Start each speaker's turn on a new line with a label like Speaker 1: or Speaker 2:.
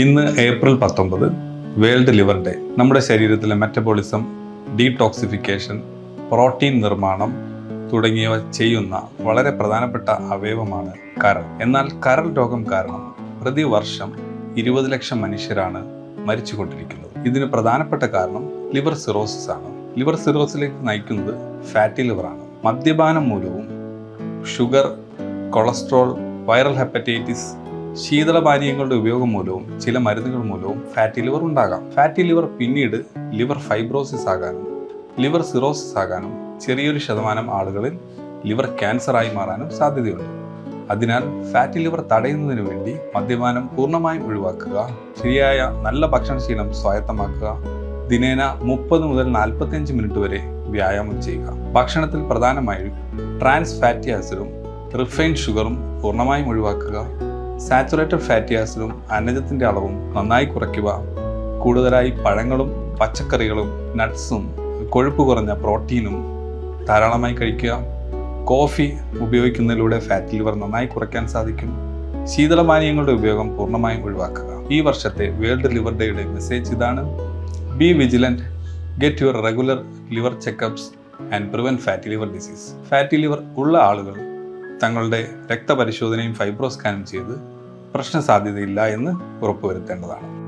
Speaker 1: ഇന്ന് ഏപ്രിൽ പത്തൊമ്പത് world liver day. നമ്മുടെ ശരീരത്തിലെ മെറ്റബോളിസം ഡീടോക്സിഫിക്കേഷൻ പ്രോട്ടീൻ നിർമ്മാണം തുടങ്ങിയവ ചെയ്യുന്ന വളരെ പ്രധാനപ്പെട്ട അവയവമാണ് കരൾ. എന്നാൽ കരൾ രോഗം കാരണം പ്രതിവർഷം ഇരുപത് ലക്ഷം മനുഷ്യരാണ് മരിച്ചുകൊണ്ടിരിക്കുന്നത്. ഇതിന് പ്രധാനപ്പെട്ട കാരണം ലിവർ സിറോസിസ് ആണ്. ലിവർ സിറോസിലേക്ക് നയിക്കുന്നത് ഫാറ്റി ലിവറാണ് മദ്യപാനം മൂലവും ഷുഗർ കൊളസ്ട്രോൾ വൈറൽ ഹെപ്പറ്റൈറ്റിസ് ശീതളപാനീയങ്ങളുടെ ഉപയോഗം മൂലവും ചില മരുന്നുകൾ മൂലവും ഫാറ്റി ലിവർ ഉണ്ടാകാം. ഫാറ്റി ലിവർ പിന്നീട് ലിവർ ഫൈബ്രോസിസ് ആകാനും ലിവർ സിറോസിസ് ആകാനും ചെറിയൊരു ശതമാനം ആളുകളിൽ ലിവർ ക്യാൻസറായി മാറാനും സാധ്യതയുണ്ട്. അതിനാൽ ഫാറ്റി ലിവർ തടയുന്നതിനു വേണ്ടി മദ്യപാനം പൂർണമായും ഒഴിവാക്കുക ശരിയായ നല്ല ഭക്ഷണശീലം സ്വായത്തമാക്കുക ദിനേന മുപ്പത് മുതൽ നാൽപ്പത്തിയഞ്ച് മിനിറ്റ് വരെ വ്യായാമം ചെയ്യുക. ഭക്ഷണത്തിൽ പ്രധാനമായും ട്രാൻസ് ഫാറ്റി ആസിഡും റിഫൈൻഡ് ഷുഗറും പൂർണമായും ഒഴിവാക്കുക. സാച്ചുറേറ്റഡ് ഫാറ്റി ആസിഡും അന്നജത്തിന്റെ അളവും നന്നായി കുറയ്ക്കുക. കൂടുതലായി പഴങ്ങളും പച്ചക്കറികളും നട്ട്സും കൊഴുപ്പ് കുറഞ്ഞ പ്രോട്ടീനും ധാരാളമായി കഴിക്കുക. കോഫി ഉപയോഗിക്കുന്നതിലൂടെ ഫാറ്റ് ലിവർ നന്നായി കുറയ്ക്കാൻ സാധിക്കും. ശീതളപാനീയങ്ങളുടെ ഉപയോഗം പൂർണമായും ഒഴിവാക്കുക. ഈ വർഷത്തെ വേൾഡ് ലിവർ ഡേയുടെ മെസ്സേജ് ഇതാണ്. Be vigilant get your regular liver checkups and prevent fatty liver disease. Fatty liver ഉള്ള ആളുകൾ തങ്ങളുടെ രക്തപരിശോധനയും ഫൈബ്രോസ്കാനും ചെയ്ത് പ്രശ്ന സാധ്യതയില്ല എന്ന് ഉറപ്പുവരുത്തേണ്ടതാണ്.